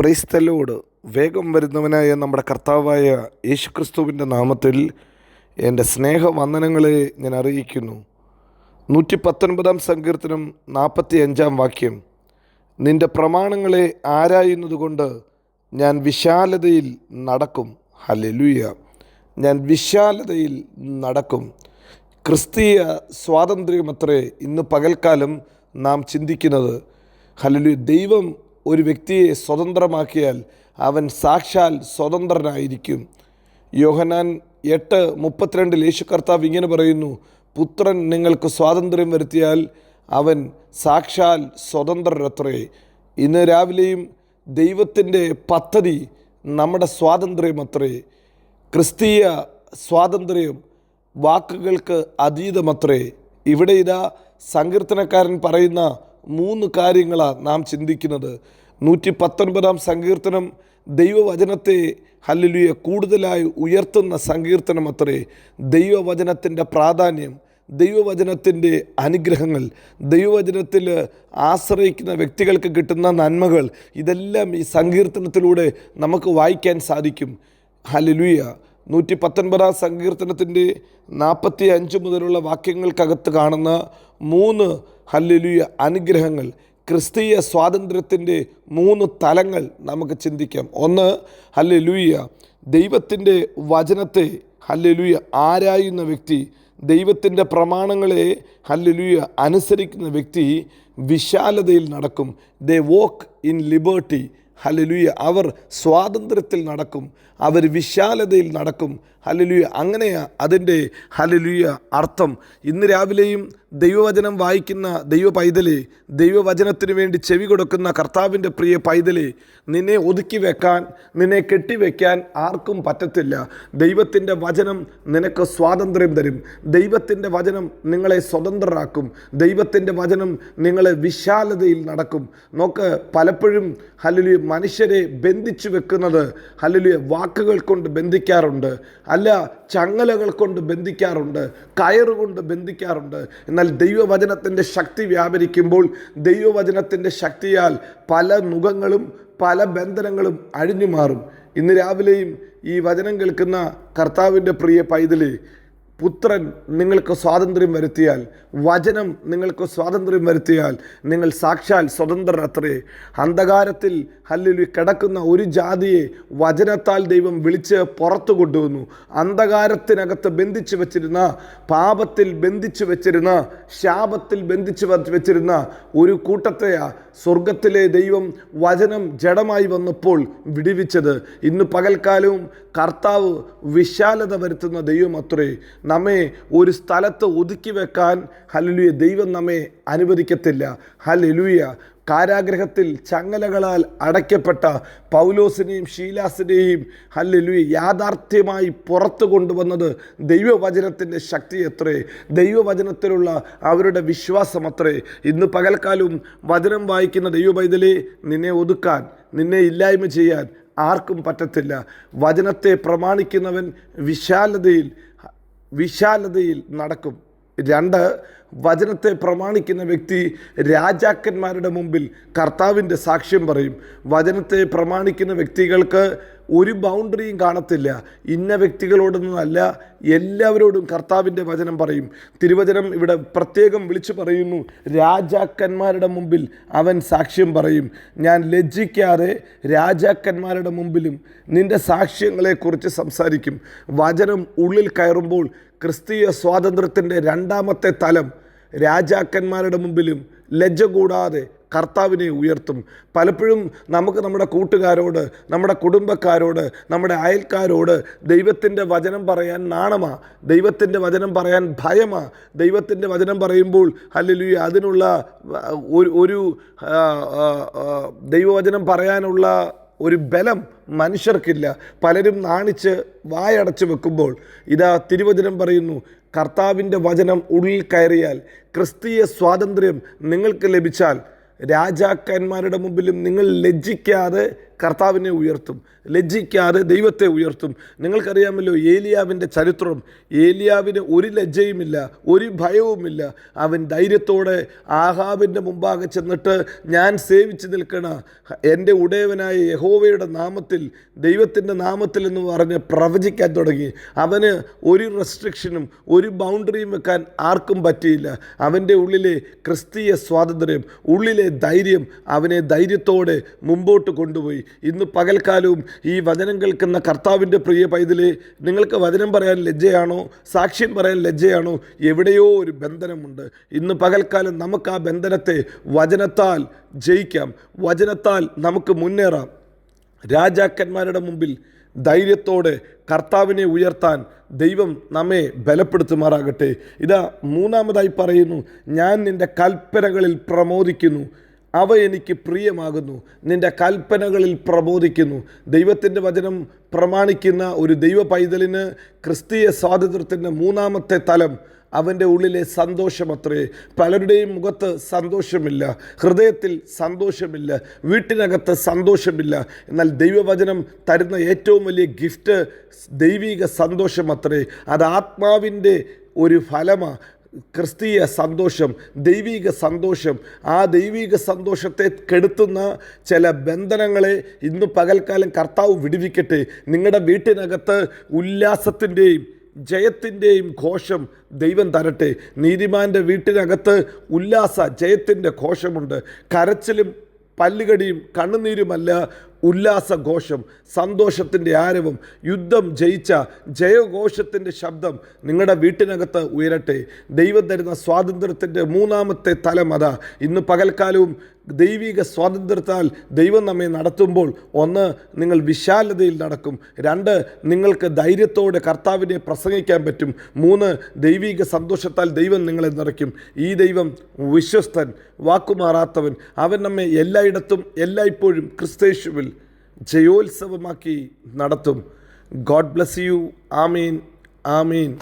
ക്രൈസ്തലോട് വേഗം വരുന്നവനായ നമ്മുടെ കർത്താവായ യേശുക്രിസ്തുവിന്റെ നാമത്തിൽ എന്റെ സ്നേഹവന്ദനങ്ങളെ ഞാൻ അറിയിക്കുന്നു. നൂറ്റി പത്തൊൻപതാം സങ്കീർത്തനം നാൽപ്പത്തി അഞ്ചാം വാക്യം. നിന്റെ പ്രമാണങ്ങളെ ആരായുന്നതുകൊണ്ട് ഞാൻ വിശാലതയിൽ നടക്കും. ഹലലുയ ഞാൻ വിശാലതയിൽ നടക്കും. ക്രിസ്തീയ സ്വാതന്ത്ര്യമത്രേ ഇന്ന് പകൽക്കാലം നാം ചിന്തിക്കുന്നത്. ഹലലു ദൈവം ഒരു വ്യക്തിയെ സ്വതന്ത്രമാക്കിയാൽ അവൻ സാക്ഷാൽ സ്വതന്ത്രനായിരിക്കും. യോഹനാൻ എട്ട് മുപ്പത്തിരണ്ടിൽ യേശു കർത്താവ് ഇങ്ങനെ പറയുന്നു പുത്രൻ നിങ്ങൾക്ക് സ്വാതന്ത്ര്യം വരുത്തിയാൽ അവൻ സാക്ഷാൽ സ്വതന്ത്രരത്രേ. ഇന്ന് രാവിലെയും ദൈവത്തിന്റെ പദ്ധതി നമ്മുടെ സ്വാതന്ത്ര്യം അത്രേ ക്രിസ്തീയ സ്വാതന്ത്ര്യം വാക്കുകൾക്ക് അതീതമത്രേ. ഇവിടെ ഇതാ സങ്കീർത്തനക്കാരൻ പറയുന്ന മൂന്ന് കാര്യങ്ങളാണ് നാം ചിന്തിക്കുന്നത്. നൂറ്റി പത്തൊൻപതാം സങ്കീർത്തനം ദൈവവചനത്തെ ഹല്ലുലിയെ കൂടുതലായി ഉയർത്തുന്ന സങ്കീർത്തനം അത്രേ. ദൈവവചനത്തിന്റെ പ്രാധാന്യം ദൈവവചനത്തിന്റെ അനുഗ്രഹങ്ങൾ ദൈവവചനത്തിൽ ആശ്രയിക്കുന്ന വ്യക്തികൾക്ക് കിട്ടുന്ന നന്മകൾ ഇതെല്ലാം ഈ സങ്കീർത്തനത്തിലൂടെ നമുക്ക് വായിക്കാൻ സാധിക്കും. ഹല്ലുലിയ. നൂറ്റി പത്തൊൻപതാം സങ്കീർത്തനത്തിന്റെ നാൽപ്പത്തി അഞ്ച് മുതലുള്ള വാക്യങ്ങൾക്കകത്ത് കാണുന്ന മൂന്ന് ഹല്ലുലിയ അനുഗ്രഹങ്ങൾ ക്രിസ്തീയ സ്വാതന്ത്ര്യത്തിന്റെ മൂന്ന് തലങ്ങൾ നമുക്ക് ചിന്തിക്കാം. ഒന്ന് ഹല്ലുലിയ. ദൈവത്തിന്റെ വചനത്തെ ഹല്ലുലിയ ആരായുന്ന വ്യക്തി ദൈവത്തിന്റെ പ്രമാണങ്ങളെ ഹല്ലുലിയ അനുസരിക്കുന്ന വ്യക്തി വിശാലതയിൽ നടക്കും. They walk in liberty hallelujah അവർ സ്വാതന്ത്ര്യത്തിൽ നടക്കും. അവർ വിശാലതയിൽ നടക്കും. ഹലലുയ അങ്ങനെയാ അതിന്റെ ഹലലുയ അർത്ഥം. ഇന്ന് രാവിലെയും ദൈവവചനം വായിക്കുന്ന ദൈവ പൈതലെ ദൈവവചനത്തിന് വേണ്ടി ചെവി കൊടുക്കുന്ന കർത്താവിന്റെ പ്രിയ പൈതലെ നിന്നെ ഒതുക്കി വെക്കാൻ നിന്നെ കെട്ടിവെക്കാൻ ആർക്കും പറ്റത്തില്ല. ദൈവത്തിന്റെ വചനം നിനക്ക് സ്വാതന്ത്ര്യം തരും. ദൈവത്തിന്റെ വചനം നിങ്ങളെ സ്വതന്ത്രരാക്കും. ദൈവത്തിന്റെ വചനം നിങ്ങളെ വിശാലതയിൽ നടക്കും. നോക്ക് പലപ്പോഴും ഹലലുയ മനുഷ്യരെ ബന്ധിച്ചു വെക്കുന്നത് ഹലലുയ വാക്കുകൾ കൊണ്ട് ബന്ധിക്കാറുണ്ട്. അല്ല ചങ്ങലകൾ കൊണ്ട് ബന്ധിക്കാറുണ്ട്. കയറുകൊണ്ട് ബന്ധിക്കാറുണ്ട്. എന്നാൽ ദൈവവചനത്തിന്റെ ശക്തി വ്യാപരിക്കുമ്പോൾ ദൈവവചനത്തിന്റെ ശക്തിയാൽ പല മുഖങ്ങളും പല ബന്ധനങ്ങളും അഴിഞ്ഞു മാറും ഇന്ന് രാവിലെയും ഈ വചനം കേൾക്കുന്ന കർത്താവിന്റെ പ്രിയ പൈതലേ പുത്രൻ നിങ്ങൾക്ക് സ്വാതന്ത്ര്യം വരുത്തിയാൽ വചനം നിങ്ങൾക്ക് സ്വാതന്ത്ര്യം വരുത്തിയാൽ നിങ്ങൾ സാക്ഷാൽ സ്വതന്ത്രരത്രേ. അന്ധകാരത്തിൽ ഹല്ലുലി കിടക്കുന്ന ഒരു ജാതിയെ വചനത്താൽ ദൈവം വിളിച്ച് പുറത്തു കൊണ്ടുവന്നു. അന്ധകാരത്തിനകത്ത് ബന്ധിച്ചു വച്ചിരുന്ന പാപത്തിൽ ബന്ധിച്ചു വച്ചിരുന്ന ശാപത്തിൽ ബന്ധിച്ചു വച്ചിരുന്ന ഒരു കൂട്ടത്തെയാ സ്വർഗത്തിലെ ദൈവം വചനം ജഡമായി വന്നപ്പോൾ വിടിവിച്ചത്. ഇന്ന് പകൽക്കാലവും കർത്താവ് വിശാലത വരുത്തുന്ന ദൈവം അത്രേ നമ്മെ ഒരു സ്ഥലത്ത് ഒതുക്കി വെക്കാൻ ഹലലുയ ദൈവം നമ്മെ അനുവദിക്കത്തില്ല. ഹലലുയ കാരാഗ്രഹത്തിൽ ചങ്ങലകളാൽ അടയ്ക്കപ്പെട്ട പൗലോസിനെയും ഷീലാസിനെയും ഹല്ലുയ യാഥാർത്ഥ്യമായി പുറത്തു കൊണ്ടുവന്നത് ദൈവവചനത്തിന്റെ ശക്തി എത്രേ ദൈവവചനത്തിലുള്ള അവരുടെ വിശ്വാസം അത്രേ ഇന്ന് പകൽക്കാലം വചനം വായിക്കുന്ന ദൈവപൈതലെ നിന്നെ ഒതുക്കാൻ നിന്നെ ഇല്ലായ്മ ചെയ്യാൻ ആർക്കും പറ്റത്തില്ല. വചനത്തെ പ്രമാണിക്കുന്നവൻ വിശാലതയിൽ വിശാലതയിൽ നടക്കും. രണ്ട് വചനത്തെ പ്രമാണിക്കുന്ന വ്യക്തി രാജാക്കന്മാരുടെ മുമ്പിൽ കർത്താവിന്റെ സാക്ഷ്യം പറയും. വചനത്തെ പ്രമാണിക്കുന്ന വ്യക്തികൾക്ക് ഒരു ബൗണ്ടറിയും കാണത്തില്ല. ഇന്ന വ്യക്തികളോടൊന്നുമല്ല എല്ലാവരോടും കർത്താവിന്റെ വചനം പറയും. തിരുവചനം ഇവിടെ പ്രത്യേകം വിളിച്ചു പറയുന്നു. രാജാക്കന്മാരുടെ മുമ്പിൽ അവൻ സാക്ഷ്യം പറയും. ഞാൻ ലജ്ജിക്കാതെ രാജാക്കന്മാരുടെ മുമ്പിലും നിന്റെ സാക്ഷ്യങ്ങളെക്കുറിച്ച് സംസാരിക്കും. വചനം ഉള്ളിൽ കയറുമ്പോൾ ക്രിസ്തീയ സ്വാതന്ത്ര്യത്തിന്റെ രണ്ടാമത്തെ തലം രാജാക്കന്മാരുടെ മുമ്പിലും ലജ്ജ കൂടാതെ കർത്താവിനെ ഉയർത്തും. പലപ്പോഴും നമുക്ക് നമ്മുടെ കൂട്ടുകാരോട് നമ്മുടെ കുടുംബക്കാരോട് നമ്മുടെ അയൽക്കാരോട് ദൈവത്തിന്റെ വചനം പറയാൻ നാണമാ. ദൈവത്തിന്റെ വചനം പറയാൻ ഭയമാ. ദൈവത്തിന്റെ വചനം പറയുമ്പോൾ അല്ലെങ്കിൽ അതിനുള്ള ഒരു ഒരു ദൈവവചനം പറയാനുള്ള ഒരു ബലം മനുഷ്യർക്കില്ല. പലരും നാണിച്ച് വായടച്ചു വെക്കുമ്പോൾ ഇതാ തിരുവചനം പറയുന്നു കർത്താവിന്റെ വചനം ഉള്ളിൽ കയറിയാൽ ക്രിസ്തീയ സ്വാതന്ത്ര്യം നിങ്ങൾക്ക് ലഭിച്ചാൽ രാജാക്കന്മാരുടെ മുമ്പിലും നിങ്ങൾ ലജ്ജിക്കാതെ കർത്താവിനെ ഉയർത്തും. ലജ്ജിക്കാതെ ദൈവത്തെ ഉയർത്തും. നിങ്ങൾക്കറിയാമല്ലോ ഏലിയാവിന്റെ ചരിത്രം. ഏലിയാവിന് ഒരു ലജ്ജയുമില്ല ഒരു ഭയവുമില്ല. അവൻ ധൈര്യത്തോടെ ആഹാബിന്റെ മുമ്പാകെ ചെന്നിട്ട് ഞാൻ സേവിച്ച് നിൽക്കണ എന്റെ ഉടയവനായ യഹോവയുടെ നാമത്തിൽ ദൈവത്തിന്റെ നാമത്തിൽ എന്ന് പറഞ്ഞ് പ്രവചിക്കാൻ തുടങ്ങി. അവന് ഒരു റെസ്ട്രിക്ഷനും ഒരു ബൗണ്ടറിയും വെക്കാൻ ആർക്കും പറ്റിയില്ല. അവന്റെ ഉള്ളിലെ ക്രിസ്തീയ സ്വാതന്ത്ര്യം ഉള്ളിലെ ധൈര്യം അവനെ ധൈര്യത്തോടെ മുമ്പോട്ട് കൊണ്ടുപോയി. ഇന്ന് പകൽക്കാലവും ഈ വചനം കേൾക്കുന്ന കർത്താവിന്റെ പ്രിയ പൈതലെ നിങ്ങൾക്ക് വചനം പറയാൻ ലജ്ജയാണോ? സാക്ഷ്യം പറയാൻ ലജ്ജയാണോ? എവിടെയോ ഒരു ബന്ധനമുണ്ട്. ഇന്ന് പകൽക്കാലം നമുക്ക് ആ ബന്ധനത്തെ വചനത്താൽ ജയിക്കാം. വചനത്താൽ നമുക്ക് മുന്നേറാം. രാജാക്കന്മാരുടെ മുമ്പിൽ ധൈര്യത്തോടെ കർത്താവിനെ ഉയർത്താൻ ദൈവം നമ്മെ ബലപ്പെടുത്തുമാറാകട്ടെ. ഇതാ മൂന്നാമതായി പറയുന്നു ഞാൻ നിന്റെ കൽപ്പനകളിൽ പ്രമോദിക്കുന്നു. അവ എനിക്ക് പ്രിയമാകുന്നു. നിന്റെ കൽപ്പനകളിൽ പ്രബോധിക്കുന്നു. ദൈവത്തിന്റെ വചനം പ്രമാണിക്കുന്ന ഒരു ദൈവ പൈതലിന് ക്രിസ്തീയ സ്വാതന്ത്ര്യത്തിന്റെ മൂന്നാമത്തെ തലം അവന്റെ ഉള്ളിലെ സന്തോഷമത്രേ. പലരുടെയും മുഖത്ത് സന്തോഷമില്ല ഹൃദയത്തിൽ സന്തോഷമില്ല വീട്ടിനകത്ത് സന്തോഷമില്ല. എന്നാൽ ദൈവവചനം തരുന്ന ഏറ്റവും വലിയ ഗിഫ്റ്റ് ദൈവിക സന്തോഷമത്രേ. അത് ആത്മാവിന്റെ ഒരു ഫലമാണ് ക്രിസ്തീയ സന്തോഷം ദൈവിക സന്തോഷം ആ ദൈവിക സന്തോഷത്തെ കെടുത്തുന്ന ചില ബന്ധനങ്ങളെ ഇന്ന് പകൽക്കാലം കർത്താവ് വിടുവിക്കട്ടെ. നിങ്ങളുടെ വീട്ടിനകത്ത് ഉല്ലാസത്തിന്റെയും ജയത്തിന്റെയും ഘോഷം ദൈവം തരട്ടെ. നീതിമാന്റെ വീട്ടിനകത്ത് ഉല്ലാസ ജയത്തിന്റെ ഘോഷമുണ്ട്. കരച്ചിലും പല്ലുകടിയും കണ്ണുനീരുമല്ല ഉല്ലാസഘോഷം സന്തോഷത്തിന്റെ ആരവം. യുദ്ധം ജയിച്ച ജയഘോഷത്തിന്റെ ശബ്ദം നിങ്ങളുടെ വീട്ടിനകത്ത് ഉയരട്ടെ. ദൈവം തരുന്ന സ്വാതന്ത്ര്യത്തിന്റെ മൂന്നാമത്തെ തലം അതാ. ഇന്ന് പകൽക്കാലവും ദൈവിക സ്വാതന്ത്ര്യത്താൽ ദൈവം നമ്മെ നടത്തുമ്പോൾ ഒന്ന് നിങ്ങൾ വിശാലതയിൽ നടക്കും. രണ്ട് നിങ്ങൾക്ക് ധൈര്യത്തോടെ കർത്താവിനെ പ്രസംഗിക്കാൻ പറ്റും. മൂന്ന് ദൈവിക സന്തോഷത്താൽ ദൈവം നിങ്ങളെ നിറയ്ക്കും. ഈ ദൈവം വിശ്വസ്തൻ വാക്കുമാറാത്തവൻ. അവൻ നമ്മെ എല്ലായിടത്തും എല്ലായ്പ്പോഴും ക്രിസ്തേശുവിൽ ജയോത്സവമാക്കി നടത്തും. God bless you. Amin. Amin.